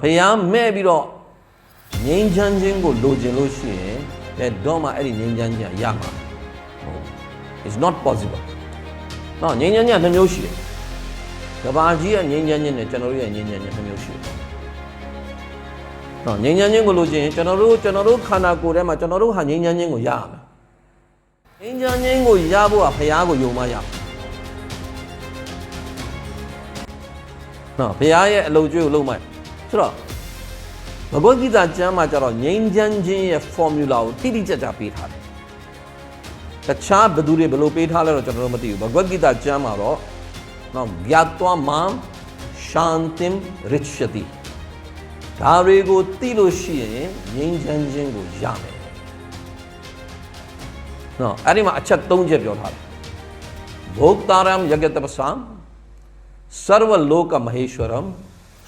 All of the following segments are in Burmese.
ဖះမဲ့ပြီးတော့ငိမ့်ချမ်းခြင်းကိုလိုချင်လို့ရှိရင်ဘယ်တော့မှအဲ့ဒီငိမ့်ချမ်းခြင်းကရမှာဟုတ် it's not possible နော်ငိမ့်ချမ်းခြင်းကနှစ်မျိုးရှိတယ်ကဘာကြီးရဲ့ငိမ့်ချမ်းခြင်းနဲ့ကျွန်တော်တို့ရဲ့ငိမ့်ချမ်းခြင်းနှစ်မျိုးရှိတယ်နော်ငိမ့်ချမ်းခြင်းကိုလိုချင်ရင်ကျွန်တော်တို့ကျွန်တော်တို့ခန္ဓာကိုယ်ထဲမှာကျွန်တော်တို့ဟာငိမ့်ချမ်းခြင်းကိုရရမယ်ငိမ့်ချမ်းခြင်းကိုရဖို့ကဖះကိုယုံမှရမယ်နော်ဖះရဲ့အလုပ်ကျွေးကိုလုံးမှ ဆိုတော့ဘဂဝတ်ဂီတာကျမ်းမှာကျတော့ငြိမ်းချမ်းခြင်းရဲ့ formula ကိုတိတိကျကျပေးထားတယ်။တခြားဘယ်သူတွေဘယ်လိုပေးထားလဲတော့ကျွန်တော်တို့မသိဘူး။ဘဂဝတ်ဂီတာကျမ်းမှာတော့နော်gyatwa mam shantim richati ဒါတွေကိုသိလို့ရှိရင်ငြိမ်းချမ်းခြင်းကိုရမယ်။နော်အဲ့ဒီမှာအချက်၃ချက်ပြောထားတယ်။ဘုတ်တာရမ်ယဂတပစံ सर्वलोक महेश्वरम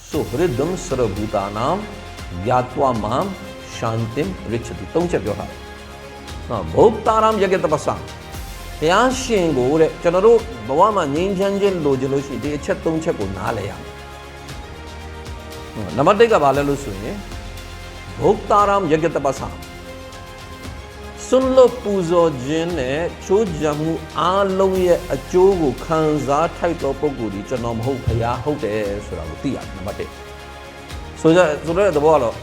सुहृदम सर्वभूतानाम ज्ञात्वा माम शांतिम रिचति သုံးချက်ပြောထားတယ်။နော်ဘုတ်တာရမ်ယကတပ္ပစာဘုရားရှင်ကိုတဲ့ကျွန်တော်တို့ဘဝမှာငြိမ်းချမ်းခြင်းလိုချင်လို့ရှိရင်ဒီအချက်သုံးချက်ကိုနားလည်ရမယ်။နော်နံပါတ်1ကဘာလဲလို့ဆိုရင်ဘုတ်တာရမ်ယကတပ္ပစာ စွန့်လွတ်ပူဇော်ခြင်းနဲ့ချိုးကြံမှုအားလုံးရဲ့အကျိုးကိုခံစားထိုက်သောပုဂ္ဂိုလ်ဒီကျွန်တော်မဟုတ်ဖရားဟုတ်တယ်ဆိုတာကိုသိရတယ်နံပါတ်1ဆိုကြဆိုတော့သဘောကတော့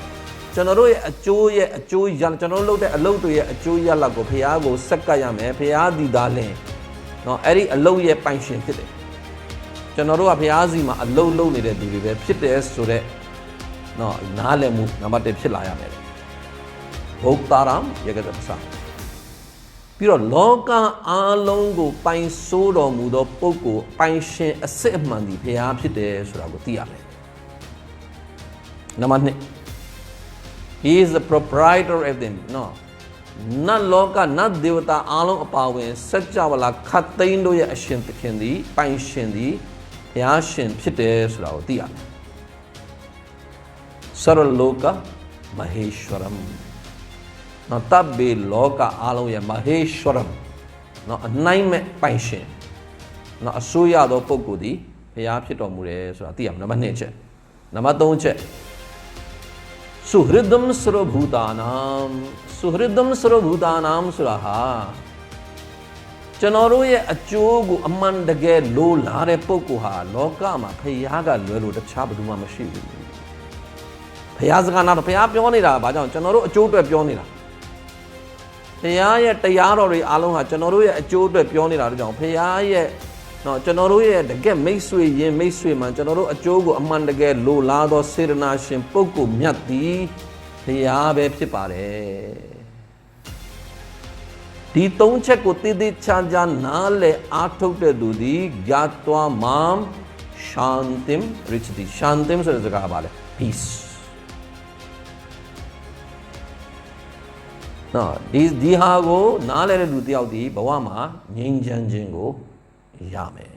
ကျွန်တော်တို့ရဲ့အကျိုးရဲ့အကျိုးရကျွန်တော်တို့လုပ်တဲ့အလုပ်တွေရဲ့အကျိုးရလဒ်ကိုဖရားကိုစက္ကပ်ရမယ်ဖရားဒီသားလင်းเนาะအဲ့ဒီအလုပ်ရဲ့ပိုင်ရှင်ဖြစ်တယ်ကျွန်တော်တို့ကဖရားစီမှာအလုပ်လုပ်နေတဲ့သူတွေပဲဖြစ်တယ်ဆိုတော့เนาะနားလည်မှုနံပါတ်1ဖြစ်လာရမယ် ဘုတ်တာရမ်ယကတပ္ပစာပြီးတော့လောကအားလုံးကိုပိုင်ဆိုးတော်မူသောပုဂ္ဂိုလ်ပိုင်ရှင်အစစ်အမှန်ဒီဘုရားဖြစ်တယ်ဆိုတာကိုသိရမယ်နံပါတ်2 he is the proprietor of them no နတ်လောကနတ်ဒေဝတာအားလုံးအပါဝင်စัจ java လာခတ်သိန်းတို့ရဲ့အရှင်သခင်သည်ပိုင်ရှင်သည်ဘုရားရှင်ဖြစ်တယ်ဆိုတာကိုသိရမယ်စရလောကမဟေಶ್ವရမ် နော်တပ်ဘေလောကအလုံးရဲ့မဟေရှရမ်နော်အနိုင်မဲ့ပိုင်ရှင်နော်အစိုးရသောပုဂ္ဂိုလ်သည်ဘုရားဖြစ်တော်မူတယ်ဆိုတာသိရမှာနံပါတ်2ချက်နံပါတ်3ချက်ဆုဟရဒမ်စရဘူတာနမ်ဆုဟရဒမ်စရဘူတာနမ်ဆိုတာဟာကျွန်တော်တို့ရဲ့အကျိုးကိုအမှန်တကယ်လိုလားတဲ့ပုဂ္ဂိုလ်ဟာလောကမှာဘုရားကလွယ်လို့တခြားဘယ်သူမှမရှိဘူးဘုရားစကားနာဘုရားပြောနေတာဘာကြောင့်ကျွန်တော်တို့အကျိုးအတွက်ပြောနေတာ ရားရဲ့တရားတော်တွေအားလုံးဟာကျွန်တော်တို့ရဲ့အကျိုးအတွက်ပြောနေတာတို့ကြောင့်ဘုရားရဲ့နော်ကျွန်တော်တို့ရဲ့တကယ်မိတ်ဆွေရင်မိတ်ဆွေမှကျွန်တော်တို့အကျိုးကိုအမှန်တကယ်လိုလားသောစေတနာရှင်ပုဂ္ဂိုလ်မြတ်သည်ဘုရားပဲဖြစ်ပါတယ်ဒီသုံးချက်ကိုတည်တည်ချာချာနားလည်အားထုတ်တဲ့သူသည်ဂတ်သွာမမ် शांतिम रिचति शांतिम ဆိုတဲ့စကားပါလေ peace နော်ဒီဒီဟာကိုနားလဲတဲ့လူတယောက်ဒီဘဝမှာငြိမ်းချမ်းခြင်းကိုရမယ်